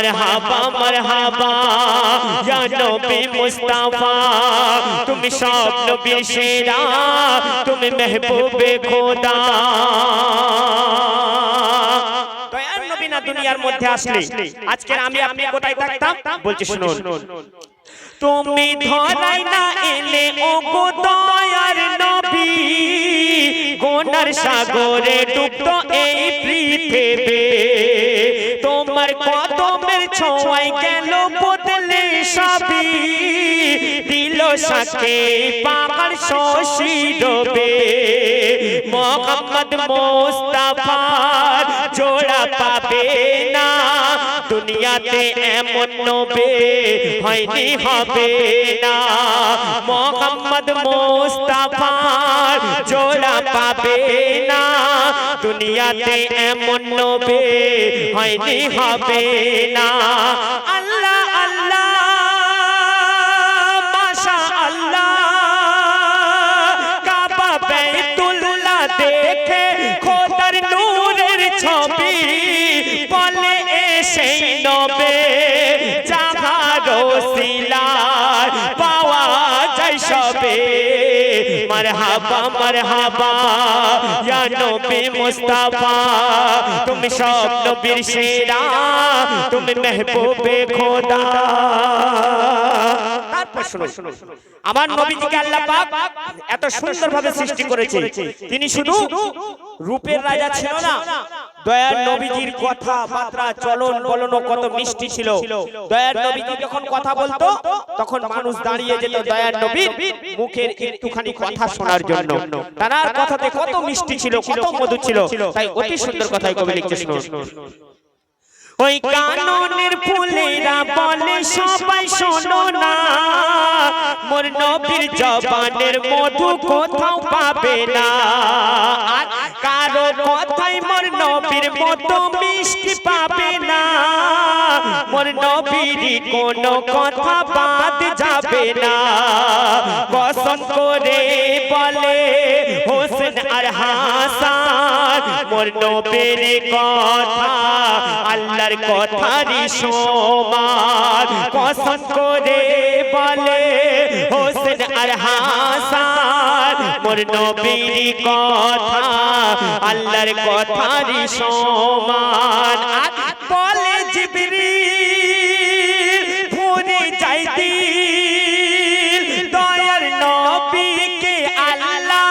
মারহাবা মারহাবা। ইয়া নবী মুস্তাফা, তুমি সব নবীর সেরা তুমি মেহবুবে খোদা। দয়ার নবী না দুনিয়ার মধ্যে আসলে? আজকের আমি আপনি কোথায় থাকতাম? বলছি, শুনুন। তুমি ধরাই না এলে ও গো দয়ার নবী। গোনার সাগরে ডুবতো এই পৃথিবী। তোমার কদমের ছোঁয়ায় গেল বদলে সবই দিল সাকে পাহাড় শশী ডোবে। মোহাম্মদ মোস্তাফার জোড়া পাবে না। দুনিয়াতে এমন নবে হয়নি হবে না। মোহাম্মদ মোস্তাফার জোড়া পাবে না। দুনিয়াতে এমন নবে হয়নি হবে না। মারহাবা মারহাবা ইয়া নবী মুস্তাফা তুমি সব নবীর সেরা তুমি মেহবুবে খোদা তারপর শুনো আমার নবীজিকে আল্লাহ পাক এত সুন্দরভাবে সৃষ্টি করেছে তিনি শুধু রূপের রাজা ছিল না। দয়ার নবীজির কথা বার্তা চলন বলন কত মিষ্টি ছিল। দয়ার নবীজি যখন কথা বলতো তখন মানুষ দাঁড়িয়ে যেত দয়ার নবীর মুখের একটুখানি কথা শোনার জন্য। তার কথাতে কত মিষ্টি ছিল কত মধু ছিল। তাই অতি সুন্দর কথাই কবি লিখছে শুনুন। ওই কাননের ফুলেরা বলে সবাই শোনো না। মোর নবীর জবানের মধু কোথাও পাবে না। আর কারও কথাই মোর নবীর মতো মিষ্টি পাবে না। মোর নবীর কোনো কথা বাদ যাবে না। পছন্দ করে বলে হোসেন আর হাসান মোর নবীর কথা আল্লাহর কথারই সমান। পছন্দ করে বলে হোসেন আর হাসান মোর নবীর কথা, আল্লাহর কথারই সমান। আর বলে জিবরিল ভুলে যাইতি দয়ার নবীকে আল্লাহ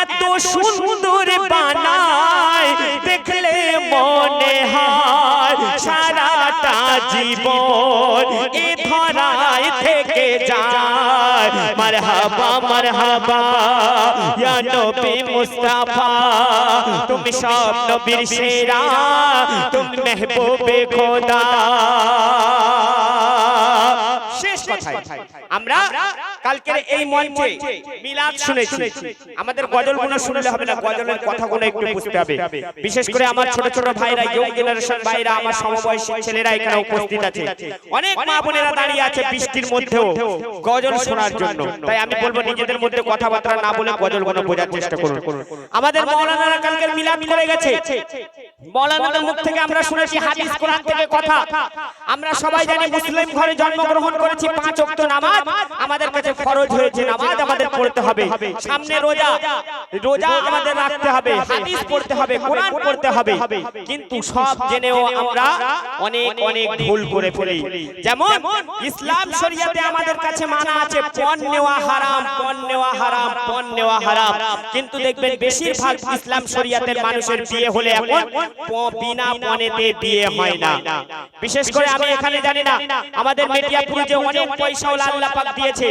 এত সুন্দর বানায়। দেখলে মনে হয় সারাটা জীবন এ ধরায় থেকে যায়। মারহাবা মারহাবা ইয়া নবী মুস্তাফা তুমি সব নবীর সেরা তুমি মেহবুবে খোদা কথায়। আমরা কালকের এই মঞ্চে মিলাদ শুনেছি। আমাদের গজলগুলো শুনলে হবে না গজলের কথাগুলো একটু বুঝতে হবে। বিশেষ করে আমার ছোট ছোট ভাইরা ইয়ং জেনারেশন ভাইরা আমার সমবয়সী ছেলেরা এখানে উপস্থিত আছে। অনেক মা বোনেরা দাঁড়িয়ে আছে বৃষ্টির মধ্যেও। গজল শোনার জন্য। তাই আমি বলব নিজেদের মধ্যে কথাবার্তা না বলে গজলগুলো বোঝার চেষ্টা করুন। আমাদের মৌলানারা কালকের মিলাদ করে গেছে। মৌলানাদের মুখ থেকে আমরা শুনেছি হাদিস কোরআন থেকে কথা আমরা সবাই জানি মুসলিম ঘরে জন্মগ্রহণ করেছি পাঁচ ওয়াক্ত নামাজ আমাদের কাছে ফরজ হয়েছে, নামাজ আমাদের পড়তে হবে। সামনে রোজা রোজা আমাদের রাখতে হবে, হাদিস পড়তে হবে, কোরআন পড়তে হবে। কিন্তু সব জেনেও আমরা অনেক অনেক ভুল করে ফেলি। যেমন ইসলাম শরিয়াতে আমাদের কাছে মানা আছে, পণ নেওয়া হারাম, পণ নেওয়া হারাম, পণ নেওয়া হারাম। কিন্তু দেখবেন বেশিরভাগ ইসলাম শরিয়াতের মানুষের বিয়ে হলে এখন বিনা পণেতে বিয়ে হয় না। বিশেষ করে আমি এখানে জানি না, আমাদের মেটিয়াপুরে যে অনেক পয়সাওয়ালা আল্লাহ পাক দিয়েছে,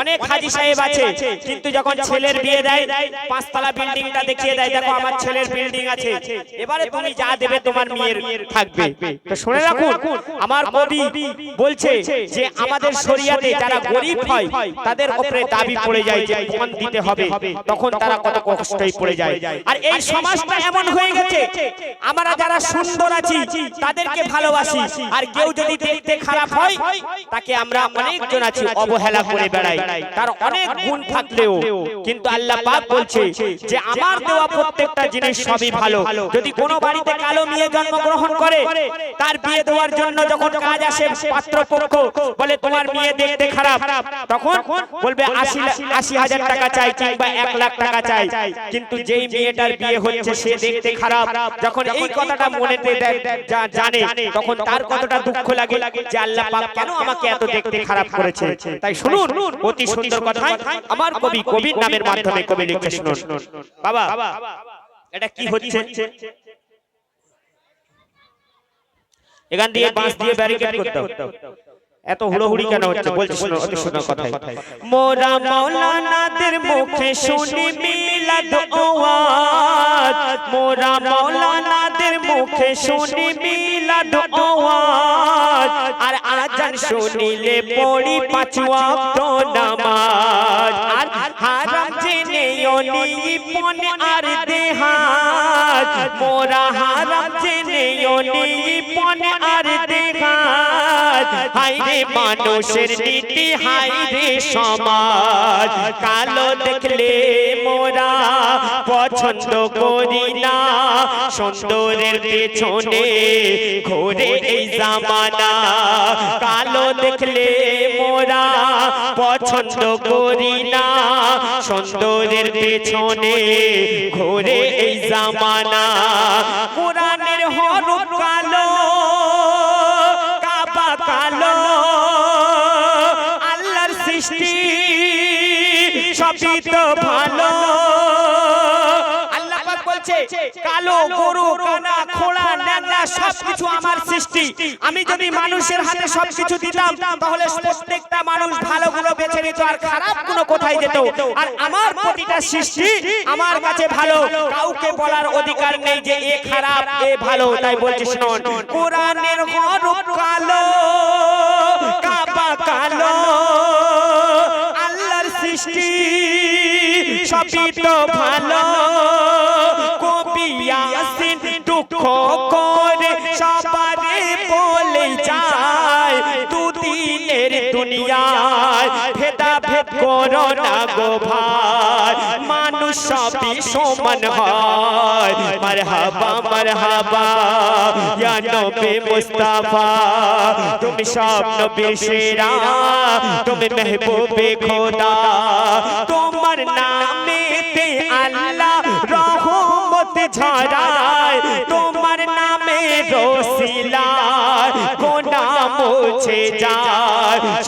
অনেক হাজি সাহেব আছে, কিন্তু যখন ছেলের বিয়ে দেয়, পাঁচতলা বিল্ডিংটা দেখিয়ে দেয়, দেখো আমার ছেলের বিল্ডিং আছে, এবারে তুমি যা দেবে তোমার মেয়ের থাকবে। তো শুনে রাখুন, আমার কবি বলছে যে আমাদের যারা গরিব হয়, তাদের উপরে দাবি পড়ে যায় যে দিতে হবে, তখন তারা কত কষ্টই পড়ে যায়। আর এই সমাজটা এমন হয়ে গেছে, আমরা যারা সুন্দর আছি, তাদেরকে ভালোবাসি, আর কেউ যদি দেখতে খারাপ হয়, তাকে আমরা অনেকজন আছি অবহেলা করে বেড়ায় তার অনেক গুণ থাকলেও কিন্তু আল্লাহ পাক বলছে যে আমার দেওয়া প্রত্যেকটা জিনিস সবই ভালো। যদি কোনো বাড়িতে কালো মেয়ে জন্মগ্রহণ করে তার বিয়ে দেওয়ার জন্য যখন কাজ আসে পাত্রপক্ষ বলে তোমার মেয়ে দেখতে খারাপ তখন বলবে আশি আশি হাজার টাকা চাই কিংবা এক লাখ টাকা চাই। কিন্তু যেই মেয়েটার বিয়ে হচ্ছে সে দেখতে খারাপ। যখন এই কথাটা মনেতে জানে তখন তার কতটা দুঃখ লাগে যে আল্লাহ পাক কেন আমাকে এত দেখতে খারাপ করেছে। তাই শুনুন অতি সুন্দর কথা আমার কবি কবির নামের মাধ্যমে কবি লিখে শুনুন। বাবা এটা কি হচ্ছে? এখান দিয়ে বাঁশ দিয়ে ব্যারিকেড করতে হবে। এত হুড়োহুড়ি কেন হচ্ছে? বলছি শুনো অতি সুন্দর কথাই। মোরা মৌলানাদের মুখে শুনি মিলাদ ওয়াজ। মোরা মৌলানাদের মুখে শুনি মিলাদ ওয়াজ। আর আজান শুনিলে পড়ি পাঁচ ওয়াক্ত নামাজ। আর হারাম জেনে অনিপন আর দেহাজ। মোরা হারাম জেনে অনিপন আর দেহাজ। হাইরে মানুষের নীতি হাইরে সমাজ। কালো দেখলে মোরা পছন্দ করি না। সুন্দরের পেছনে ঘোরে এই জামানা। কালো দেখলে মোরা পছন্দ করি না। সুন্দরের পেছনে ঘোরে এই জামানা। সৃষ্টি সবই তো ভালো। আল্লাহ পাক বলছে কালো গরু কানা ন্যাংরা সবকিছু আমার সৃষ্টি। আমি যদি মানুষের হাতে সবকিছু দিতাম তাহলে প্রত্যেকটা মানুষ ভালোগুলো বেছে নিত আর খারাপগুলো কোথায় যেত। আর আমার প্রতিটা সৃষ্টি আমার কাছে ভালো। কাউকে বলার অধিকার নেই যে এ খারাপ এ ভালো তাই বলছি শুনুন কোরআনের হরফ কালো কাবা কালো। সৃষ্টি, সবই তো ভালো। কবি আসেন দুঃখ করে সবারে বলে যায়, দুদিনের দুনিয়ায় ভেদা ভেদ করো না গো ভাই। সবই সমান হয় মারহাবা মারহাবা ইয়া নবী মুস্তাফা তুমি সব নবীর সেরা তুমি মেহবুবে খোদা তোমার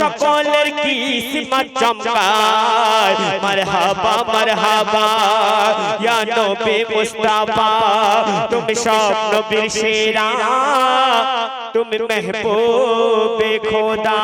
সকলের কিসমত চমকায় মারহাবা মারহাবা ইয়া নবী মুস্তাফা তুমি সব নবীর সেরা তুমি মেহবুবে খোদা